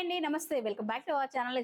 అండి నమస్తే. Welcome back to our channel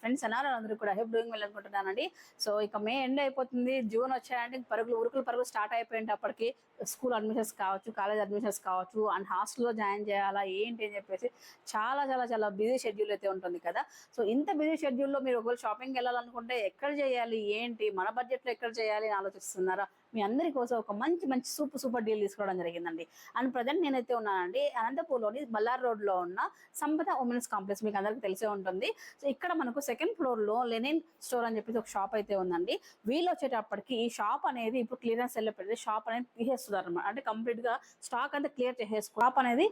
friends అన్నారు అందరూ కూడా హెప్ డూయింగ్ వెల్ అనుకుంటున్నానండి. సో ఇక మే ఎండ్ అయిపోతుంది జూన్ వచ్చాయంటే పరుగులు ఉరుకులు పరుగులు స్టార్ట్ అయిపోయింది అప్పటికి స్కూల్ అడ్మిషన్స్ కావచ్చు కాలేజ్ అడ్మిషన్స్ కావచ్చు అండ్ హాస్టల్లో జాయిన్ చేయాలా ఏంటి అని చెప్పేసి చాలా చాలా చాలా బిజీ షెడ్యూల్ అయితే ఉంటుంది కదా. సో ఇంత బిజీ షెడ్యూల్లో మీరు ఒకవేళ షాపింగ్కి వెళ్ళాలనుకుంటే ఎక్కడ చేయాలి ఏంటి మన బడ్జెట్లో ఎక్కడ చేయాలి అని ఆలోచిస్తున్నారా? మీ అందరి కోసం ఒక మంచి మంచి సూపర్ సూపర్ డీల్ తీసుకోవడం జరిగిందండి. అండ్ ప్రజెంట్ నేనైతే ఉన్నానండి అనంతపూర్లోని బల్లార్ రోడ్లో ఉన్న సంపద ఉమెన్స్ కాంప్లెక్స్ మీకు అందరికీ తెలిసే ఉంటుంది. సో ఇక్కడ మనకు సెకండ్ ఫ్లోర్లో లెనిన్ స్టోర్ అని చెప్పేసి ఒక షాప్ అయితే ఉందండి. వీళ్ళు వచ్చేటప్పటికి ఈ షాప్ అనేది ఇప్పుడు క్లియరెన్స్ సెల్ పెడితే షాప్ అనేది తీసేస్తున్నారు అనమాట అంటే కంప్లీట్గా స్టాక్ అంతా క్లియర్ చేసేసుకో షాప్ అనేది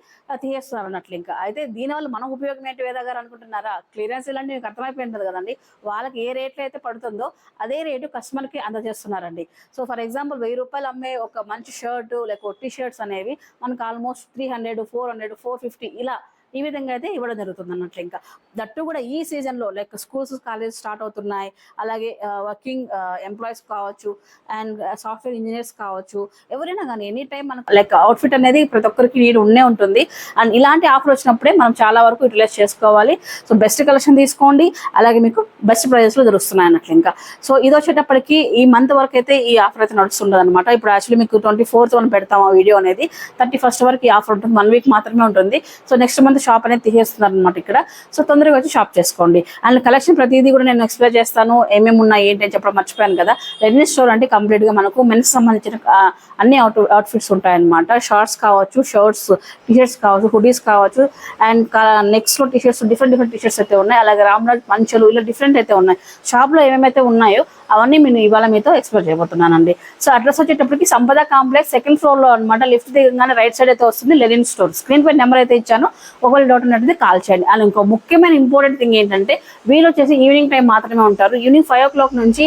తీసేస్తున్నారు అన్నట్లు ఇంకా. అయితే దీనివల్ల మనం ఉపయోగం ఏంటి వేదా గారు అనుకుంటున్నారా? క్లియరెన్స్ ఇలాంటి మీకు అర్థమైపోయింది కదండి. వాళ్ళకి ఏ రేట్లో అయితే పడుతుందో అదే రేటు కస్టమర్కి అందజేస్తున్నారండి. సో ఫర్ ఎగ్జాంపుల్ వెయ్యి రూపాయలు అమ్మే ఒక మంచి షర్టు లేక టీ షర్ట్స్ అనేవి మనకు almost three hundred four hundred four fifty ఇలా ఈ విధంగా అయితే ఇవ్వడం జరుగుతుంది అన్నట్లు ఇంకా. దట్టు కూడా ఈ సీజన్లో లైక్ స్కూల్స్ కాలేజ్ స్టార్ట్ అవుతున్నాయి. అలాగే వర్కింగ్ ఎంప్లాయీస్ కావచ్చు అండ్ సాఫ్ట్వేర్ ఇంజనీర్స్ కావచ్చు. ఎవరైనా కానీ ఎనీ టైం మనకు లైక్ అవుట్ఫిట్ అనేది ప్రతి ఒక్కరికి నీడ్ ఉండే ఉంటుంది. అండ్ ఇలాంటి ఆఫర్ వచ్చినప్పుడే మనం చాలా వరకు యూటిలైజ్ చేసుకోవాలి. సో బెస్ట్ కలెక్షన్ తీసుకోండి. అలాగే మీకు బెస్ట్ ప్రైజెస్లో దొరుకుతున్నాయి అన్నట్లు ఇంకా. సో ఇది వచ్చేటప్పటికి ఈ మంత్ వరకు అయితే ఈ ఆఫర్ అయితే నడుస్తుండదు అనమాట ఇప్పుడు యాక్చువల్లీ మీకు ట్వంటీ ఫోర్త్ మనం పెడతాం ఆ వీడియో అనేది. థర్టీ ఫస్ట్ వరకు ఈ ఆఫర్ ఉంటుంది. వన్ వీక్ మాత్రమే ఉంటుంది. సో నెక్స్ట్ మంత్ షాప్ అనేది తీసేస్తున్నారు అనమాట ఇక్కడ. సో తొందరగా వచ్చి షాప్ చేసుకోండి. అండ్ కలెక్షన్ ప్రతిదీ కూడా నేను ఎక్స్ప్లెయిన్ చేస్తాను. ఏమేమి ఉన్నాయి ఏంటి అని చెప్పడం మర్చిపోయాను కదా. రెడ్ని స్టోర్ అంటే కంప్లీట్గా మనకు మెన్స్ సంబంధించిన అన్ని అవుట్ అవుట్ఫిట్స్ ఉంటాయన్నమాట. షార్ట్స్ కావచ్చు షర్ట్స్ టీషర్ట్స్ కావచ్చు హుడీస్ కావచ్చు. And నెక్స్ట్లో T shirts different different T shirts అయితే ఉన్నాయి. అలాగే రామ్రాజ్ పంచలు ఇలా డిఫరెంట్ అయితే ఉన్నాయి. షాప్లో ఏమేమైతే ఉన్నాయో అవన్నీ నేను ఇవాళ మీతో ఎక్స్ప్లోర్ చేయబోతున్నానండి. సో అడ్రస్ వచ్చేటప్పటికి సంపద కాంప్లెక్స్ సెకండ్ ఫ్లోర్లో అనమాట లిఫ్ట్ దిగగానే రైట్ సైడ్ అయితే వస్తుంది. లెనిన్ స్టోర్ స్క్రీన్ పై నెంబర్ అయితే ఇచ్చాను. ఒకవేళ డౌట్ ఉన్నట్టు కాల్ చేయండి. అండ్ ఇంకో ముఖ్యమైన ఇంపార్టెంట్ థింగ్ ఏంటంటే వీళ్ళు వచ్చేసి ఈవినింగ్ టైం మాత్రమే ఉంటారు. ఈవినింగ్ ఫైవ్ ఓ క్లాక్ నుంచి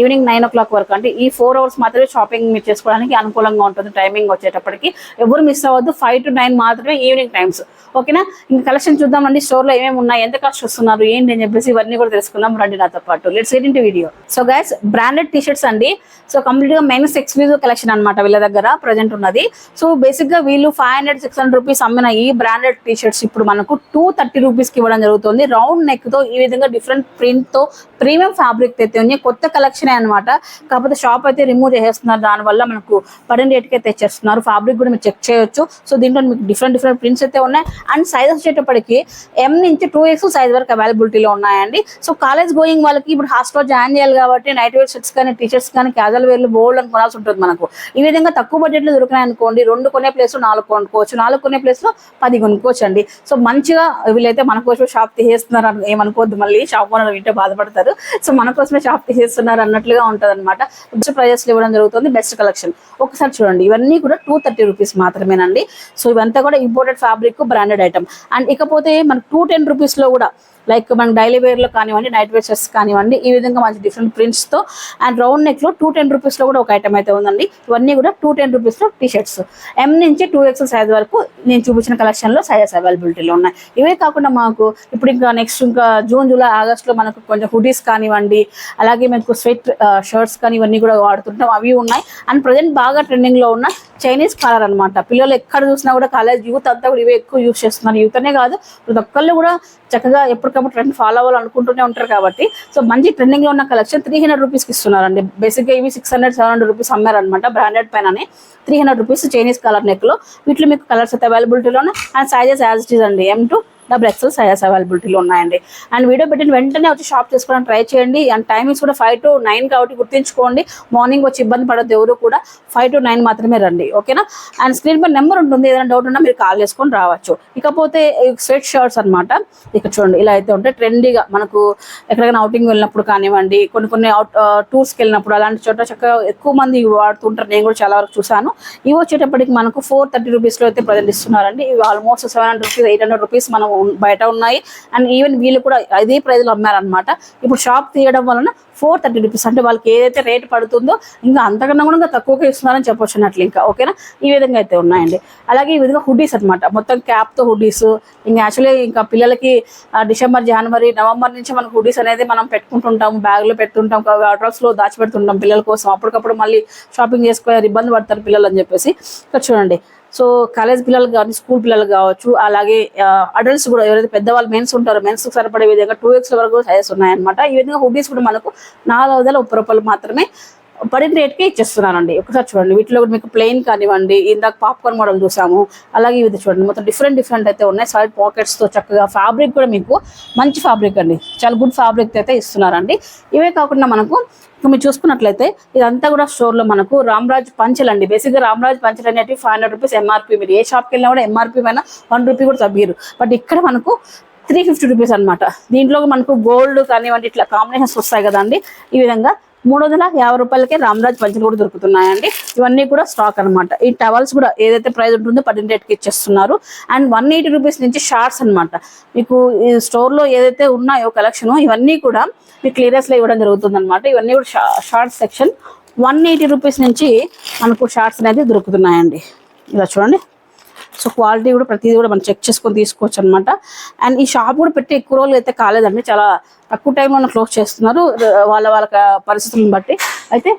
ఈవినింగ్ నైన్ ఓ క్లాక్ వరకు. అంటే ఈ ఫోర్ అవర్స్ మాత్రమే షాపింగ్ మీరు చేసుకోవడానికి అనుకూలంగా ఉంటుంది టైమింగ్ వచ్చేటప్పటికి. ఎవరు మిస్ అవ్వద్దు. ఫైవ్ టు నైన్ మాత్రమే ఈవినింగ్ టైమ్స్ ఓకేనా? ఇంకా కలెక్షన్ చూద్దామండి స్టోర్లో ఏమేమి ఉన్నాయి? ఎంత కాస్ట్ వస్తున్నారు? ఏంటి అని చెప్పేసి ఇవన్నీ కూడా తెలుసుకుందాం. రండి నాతో పాటు. Let's get into video so guys branded T shirts అండి. సో కంప్లీట్గా ఎక్స్క్లూజివ్ కలెక్షన్ అనమాట వీళ్ళ దగ్గర ప్రజెంట్ ఉన్నది. సో బేసిక్గా వీళ్ళు five hundred six hundred rupees అమ్మిన ఈ బ్రాండెడ్ టీ షర్ట్స్ ఇప్పుడు మనకు టూ థర్టీ రూపీస్కి ఇవ్వడం జరుగుతుంది. రౌండ్ నెక్తో ఈ విధంగా డిఫరెంట్ ప్రింట్తో ప్రీమియం ఫ్యాబ్రిక్ అయితే ఉంది కొత్త కలెక్షన్ అనమాట కాకపోతే షాప్ అయితే రిమూవ్ చేసేస్తున్నారు. దానివల్ల మనకు పడిన రేట్కి అయితే తెచ్చేస్తున్నారు. ఫ్యాబ్రిక్ కూడా మీరు చెక్ చేయొచ్చు. సో దీంట్లో మీకు డిఫరెంట్ డిఫరెంట్ ప్రింట్స్ అయితే ఉన్నాయి. అండ్ సైజ్ వచ్చేటప్పటికి ఎం నుంచి టూ ఎక్స్ సైజ్ వరకు అవైలబిలిటీలో ఉన్నాయండి. సో కాలేజ్ గోయింగ్ వాళ్ళకి ఇప్పుడు హాస్టల్లో జాయిన్ చేయాలి కాబట్టి నైట్ వేర్ షర్ట్స్ కానీ టీషర్ట్స్ కానీ క్యాజువల్ వేర్లు బోల్డ్ అని కొనాల్సి ఉంటుంది మనకు. ఈ విధంగా తక్కువ బడ్జెట్లో దొరికినాయి అనుకోండి రెండు కొనే ప్లేస్లో నాలుగు కొనుక్కోవచ్చు. నాలుగు కొనే ప్లేస్లో పది కొనుక్కోవచ్చు అండి సో మంచిగా వీళ్ళైతే మన కోసం షాప్ తీసేస్తున్నారు ఏమనుకోవద్దు మళ్ళీ. షాప్ ఓనర్ వింటే బాధపడతారు. సో మన కోసమే షాప్ తీసేస్తున్నారు అన్నట్లుగా ఉంటది అనమాట బెస్ట్ ప్రైజెస్ ఇవ్వడం జరుగుతుంది బెస్ట్ కలెక్షన్ ఒకసారి చూడండి ఇవన్నీ కూడా టూ థర్టీ రూపీస్ మాత్రమేనండి. సో ఇవంతా కూడా imported fabric branded item and ఇకపోతే మనకు టూ టెన్ రూపీస్లో కూడా లైక్ మన డైలీ వేర్లో కానివ్వండి నైట్ వేర్ కానివ్వండి ఈ విధంగా మంచి డిఫరెంట్ ప్రింట్స్తో. అండ్ రౌండ్ నెక్లో టూ టెన్ రూపీస్లో కూడా ఒక ఐటమ్ అయితే ఉందండి. ఇవన్నీ కూడా టూ టెన్ రూపీస్లో టీ షర్ట్స్ ఎం నుంచి టూ ఎక్స్ సైజ్ వరకు నేను చూపించిన కలెక్షన్లో సైజెస్ అవైలబిలిటీలో ఉన్నాయి. ఇవే కాకుండా మాకు ఇప్పుడు ఇంకా నెక్స్ట్ ఇంకా జూన్ జూలై ఆగస్ట్లో మనకు కొంచెం హుడీస్ కానివ్వండి అలాగే మనకు స్వెట్ షర్ట్స్ కానీ ఇవన్నీ కూడా వాడుతుంటాం. అవి ఉన్నాయి. అండ్ ప్రజెంట్ బాగా ట్రెండింగ్లో ఉన్న చైనీస్ కలర్ అన్నమాట. పిల్లలు ఎక్కడ చూసినా కూడా కాలేజ్ యూత్ అంతా కూడా ఇవే ఎక్కువ యూస్ చేస్తున్నారు. యూత్ అనే కాదు ప్రతి ఒక్కళ్ళు కూడా చక్కగా ఎప్పటికప్పుడు ట్రెండ్ ఫాలో అవ్వాలనుకుంటూనే ఉంటారు కాబట్టి. సో మంచి ట్రెండింగ్లో ఉన్న కలెక్షన్ త్రీ హండ్రెడ్ రూపీస్కి ఇస్తున్నారండి. బేసిక్గా ఇవి six hundred seven hundred rupees అమ్మారనమాట branded పైన three hundred rupees Chinese colour నెక్లో. వీటిలో మీకు కలర్స్ అయితే అవైలబిలిటీలో ఉన్నాయి and sizes as it is అండి. M to double XL sizes అవైలబిలిటీలో ఉన్నాయండి. అండ్ వీడియో పెట్టిన వెంటనే వచ్చి షాప్ చేసుకోవడానికి ట్రై చేయండి. అండ్ టైమింగ్స్ కూడా ఫైవ్ టు నైన్ కాబట్టి గుర్తుంచుకోండి. మార్నింగ్ వచ్చి ఇబ్బంది పడద్దు ఎవరు కూడా. ఫైవ్ టు నైన్ మాత్రమే రండి. ఓకేనా అండ్ స్క్రీన్ పై నెంబర్ ఉంటుంది. ఏదైనా డౌట్ ఉన్నా మీరు కాల్ చేసుకొని రావచ్చు. ఇకపోతే స్వెట్ షర్ట్స్ అన్నమాట. ఇక్కడ చూడండి ఇలా అయితే ఉంటే ట్రెండీగా మనకు ఎక్కడికైనా అవుటింగ్ వెళ్ళినప్పుడు కానివ్వండి కొన్ని కొన్ని అవుట్ టూర్స్కి వెళ్ళినప్పుడు అలాంటి చోట చక్కగా ఎక్కువ మంది ఇవి వాడుతుంటారు. నేను కూడా చాలా వరకు చూసాను ఇవి వచ్చేటప్పటికి మనకు ఫోర్ థర్టీ రూపీస్లో అయితే ప్రజెంట్ ఇస్తున్నారండి. ఇవి almost seven hundred rupees eight hundred rupees మనము బయట ఉన్నాయి. అండ్ ఈవెన్ వీళ్ళు కూడా అదే ప్రైజ్లో అమ్మారనమాట ఇప్పుడు షాప్ తీయడం వలన ఫోర్ థర్టీ రూపీస్ అంటే వాళ్ళకి ఏదైతే రేట్ పడుతుందో ఇంకా అంతకన్నా కూడా ఇంకా తక్కువగా ఇస్తున్నారని చెప్పొచ్చు అన్నట్లు ఇంకా ఓకేనా ఈ విధంగా అయితే ఉన్నాయండి. అలాగే ఈ విధంగా హుడీస్ అనమాట మొత్తం క్యాప్తో హుడీస్ ఇంకా యాక్చువల్లీ ఇంకా పిల్లలకి డిసెంబర్ జనవరి నవంబర్ నుంచి మనకు హుడీస్ అనేది మనం పెట్టుకుంటుంటాం. బ్యాగ్లో పెడుతుంటాం లో దాచిపెడుతుంటాం పిల్లల కోసం. అప్పటికప్పుడు మళ్ళీ షాపింగ్ చేసుకోవాలి ఇబ్బంది పడతారు పిల్లలు అని చెప్పేసి. ఇక్కడ చూడండి. సో కాలేజ్ పిల్లలు కానీ స్కూల్ పిల్లలు కావచ్చు అలాగే అడల్ట్స్ కూడా ఎవరైతే పెద్దవాళ్ళు మెన్స్ ఉంటారో మెన్స్ సరిపడే విధంగా టూ ఎక్స్ వరకు సైజెస్ ఉన్నాయన్నమాట. ఈ విధంగా హుడీస్ కూడా మనకు నాలుగు వందల ముప్పై రూపాయలు మాత్రమే పడిన రేట్కే ఇచ్చేస్తున్నానండి. ఒకసారి చూడండి వీటిలో కూడా మీకు ప్లెయిన్ కానివ్వండి ఇందాక పాప్కార్న్ మోడల్ చూసాము అలాగే ఇది చూడండి మొత్తం డిఫరెంట్ డిఫరెంట్ అయితే ఉన్నాయి. సాలిడ్ పాకెట్స్తో చక్కగా ఫ్యాబ్రిక్ కూడా మీకు మంచి ఫ్యాబ్రిక్ అండి. చాలా గుడ్ ఫ్యాబ్రిక్ అయితే ఇస్తున్నారండి. ఇవే కాకుండా మనకు మీరు చూసుకున్నట్లయితే ఇదంతా కూడా స్టోర్లో మనకు రామ్రాజ్ పంచలు అండి. బేసిక్గా రామ్రాజ్ పంచలు అనేటివి ఫైవ్ హండ్రెడ్ రూపీస్ ఎంఆర్పీ మీరు ఏ షాప్కి వెళ్ళినా కూడా ఎంఆర్పీ పైన వన్ రూపీ కూడా తగ్గిరు బట్ ఇక్కడ మనకు త్రీ ఫిఫ్టీ రూపీస్ అనమాట దీంట్లో మనకు గోల్డ్ కానివ్వండి ఇట్లా కాంబినేషన్స్ వస్తాయి కదండి. ఈ విధంగా మూడు వందల యాభై రూపాయలకే రామరాజ్ పంచలు కూడా దొరుకుతున్నాయండి. ఇవన్నీ కూడా స్టాక్ అన్నమాట. ఈ టవల్స్ కూడా ఏదైతే ప్రైస్ ఉంటుందో పదిహేను రేట్కి ఇచ్చేస్తున్నారు. అండ్ వన్ ఎయిటీ రూపీస్ నుంచి షార్ట్స్ అన్నమాట. మీకు ఈ స్టోర్లో ఏదైతే ఉన్నాయో కలెక్షన్ ఇవన్నీ కూడా మీకు క్లియరెన్స్లో ఇవ్వడం జరుగుతుంది అనమాట ఇవన్నీ కూడా short section one eighty rupees నుంచి మనకు షార్ట్స్ అనేది దొరుకుతున్నాయండి. ఇలా చూడండి. సో క్వాలిటీ కూడా ప్రతిదీ కూడా మనం చెక్ చేసుకొని తీసుకోవచ్చు అనమాట అండ్ ఈ షాప్ కూడా పెట్టి ఎక్కువ రోజులు అయితే కాలేదండి చాలా తక్కువ టైంలో క్లోజ్ చేస్తున్నారు. వాళ్ళ వాళ్ళ పరిస్థితులను బట్టి. అయితే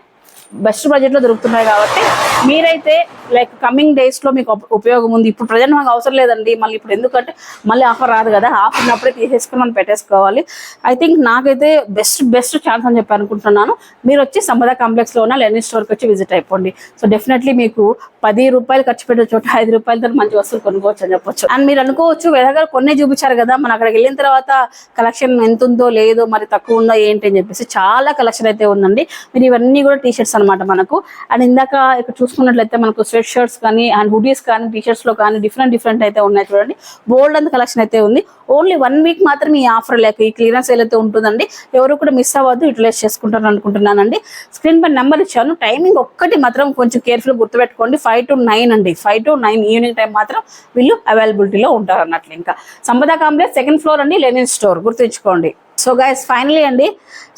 బెస్ట్ బడ్జెట్లో దొరుకుతున్నాయి కాబట్టి మీరైతే లైక్ కమింగ్ డేస్లో మీకు ఉపయోగం ఉంది. ఇప్పుడు ప్రజెంట్ మాకు అవసరం లేదండి. మళ్ళీ ఇప్పుడు ఎందుకంటే మళ్ళీ ఆఫర్ రాదు కదా. ఆఫర్ ఉన్నప్పుడే తీసేసుకుని మనం పెట్టేసుకోవాలి. ఐ థింక్ నాకైతే బెస్ట్ బెస్ట్ ఛాన్స్ అని చెప్పి అనుకుంటున్నాను. మీరు వచ్చి సంపద కాంప్లెక్స్లో ఉన్న లెనిన్ స్టోర్కి వచ్చి విజిట్ అయిపోండి. సో డెఫినెట్లీ మీకు పది రూపాయలు ఖర్చు పెట్టే చోట ఐదు రూపాయలతో మంచి వస్తువులు కొనుక్కోవచ్చు అని చెప్పొచ్చు. అండ్ మీరు అనుకోవచ్చు వేదగారు కొన్నే చూపించారు కదా. మన అక్కడికి వెళ్ళిన తర్వాత కలెక్షన్ ఎంత ఉందో లేదో మరి తక్కువ ఉందో ఏంటి అని చెప్పేసి చాలా కలెక్షన్ అయితే ఉందండి. మీరు ఇవన్నీ కూడా టీ షర్ట్స్ అనమాట మనకు. అండ్ ఇందాక ఇక్కడ చూసుకున్నట్లయితే మనకు స్వెట్ షర్ట్స్ కానీ అండ్ హుడీస్ కానీ టీషర్ట్స్లో కానీ డిఫరెంట్ డిఫరెంట్ అయితే ఉన్నాయి చూడండి. బోల్డ్ అంత కలెక్షన్ అయితే ఉంది. ఓన్లీ వన్ వీక్ మాత్రం ఈ ఆఫర్ లేక ఈ క్లియరెన్స్ అయితే ఉంటుందండి ఎవరు కూడా మిస్ అవ్వద్దు యూటిలైజ్ చేసుకుంటారు అనుకుంటున్నానండి. స్క్రీన్ పై నెంబర్ ఇచ్చాను. టైమింగ్ ఒక్కటి మాత్రం కొంచెం కేర్ఫుల్ గుర్తుపెట్టుకోండి. ఫైవ్ టు నైన్ అండి. Five to nine evening time మాత్రం వీళ్ళు అవైలబిలిటీలో ఉంటారు అన్నట్లు ఇంకా. సంపద కాంప్లెక్స్ సెకండ్ ఫ్లోర్ అండి లెనిన్ స్టోర్ గుర్తుంచుకోండి. సో గైస్ ఫైనలీ అండి.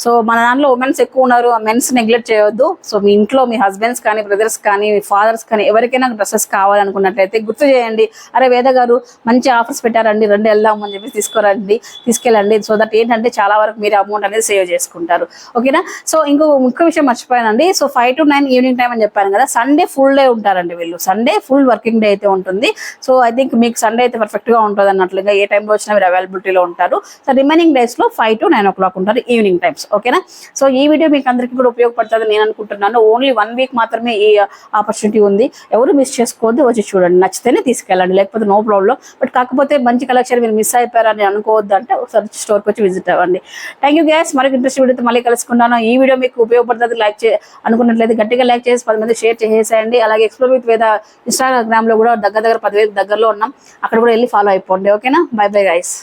సో మన దాంట్లో ఉమెన్స్ ఎక్కువ ఉన్నారు. మెన్స్ నెగ్లెక్ట్ చేయొద్దు. సో మీ ఇంట్లో మీ హస్బెండ్స్ కానీ బ్రదర్స్ కానీ మీ ఫాదర్స్ కానీ ఎవరికైనా డ్రెస్సెస్ కావాలనుకున్నట్లయితే గుర్తు చేయండి. అరే వేద గారు మంచి ఆఫర్స్ పెట్టారండి. రెండు వెళ్దాం అని చెప్పి తీసుకురండి. తీసుకెళ్ళండి. సో దట్ ఏంటంటే చాలా వరకు మీరు అమౌంట్ అనేది సేవ్ చేసుకుంటారు. ఓకేనా సో ఇంకో ముఖ్య విషయం మర్చిపోయానండి. So five to nine evening time అని చెప్పాను కదా. సండే ఫుల్ డే ఉంటారండి వీళ్ళు. సండే ఫుల్ వర్కింగ్ డే అయితే ఉంటుంది. సో ఐ థింక్ మీకు సండే అయితే పర్ఫెక్ట్గా ఉంటుంది అన్నట్లుగా ఏ టైంలో వచ్చినా మీరు అవైలబిలిటీలో ఉంటారు. సో రిమైనింగ్ డేస్లో five to nine o'clock ఉంటారు ఈవినింగ్ టైమ్స్ ఓకేనా సో ఈ వీడియో మీకు అందరికీ కూడా ఉపయోగపడుతుంది నేను అనుకుంటున్నాను. ఓన్లీ వన్ వీక్ మాత్రమే ఈ ఆపర్చునిటీ ఉంది. ఎవరు మిస్ చేసుకోవద్దు వచ్చి చూడండి. నచ్చితేనే తీసుకెళ్ళండి. లేకపోతే నో ప్రాబ్లం బట్ కాకపోతే మంచి కలెక్షన్ మీరు మిస్ అయిపోయారని అనుకోవద్దు అంటే ఒకసారి స్టోర్కి వచ్చి విజిట్ అవ్వండి. థ్యాంక్ యూ గ్యాస్ మరొక ఇంట్రెస్ట్ వీడియోతో మళ్ళీ కలుసుకున్నాను ఈ వీడియో మీకు ఉపయోగపడుతుంది లైక్ చే అనుకున్నట్లయితే గట్టిగా లైక్ చేసి పది మంది షేర్ చేసేయండి. అలాగే ఎక్స్ప్లోర్ విత్ వేద ఇన్స్టాగ్రామ్లో కూడా దగ్గర దగ్గర పదివేలు దగ్గరలో ఉన్నాం. అక్కడ కూడా వెళ్ళి ఫాలో అయిపోండి ఓకేనా బై బై గైస్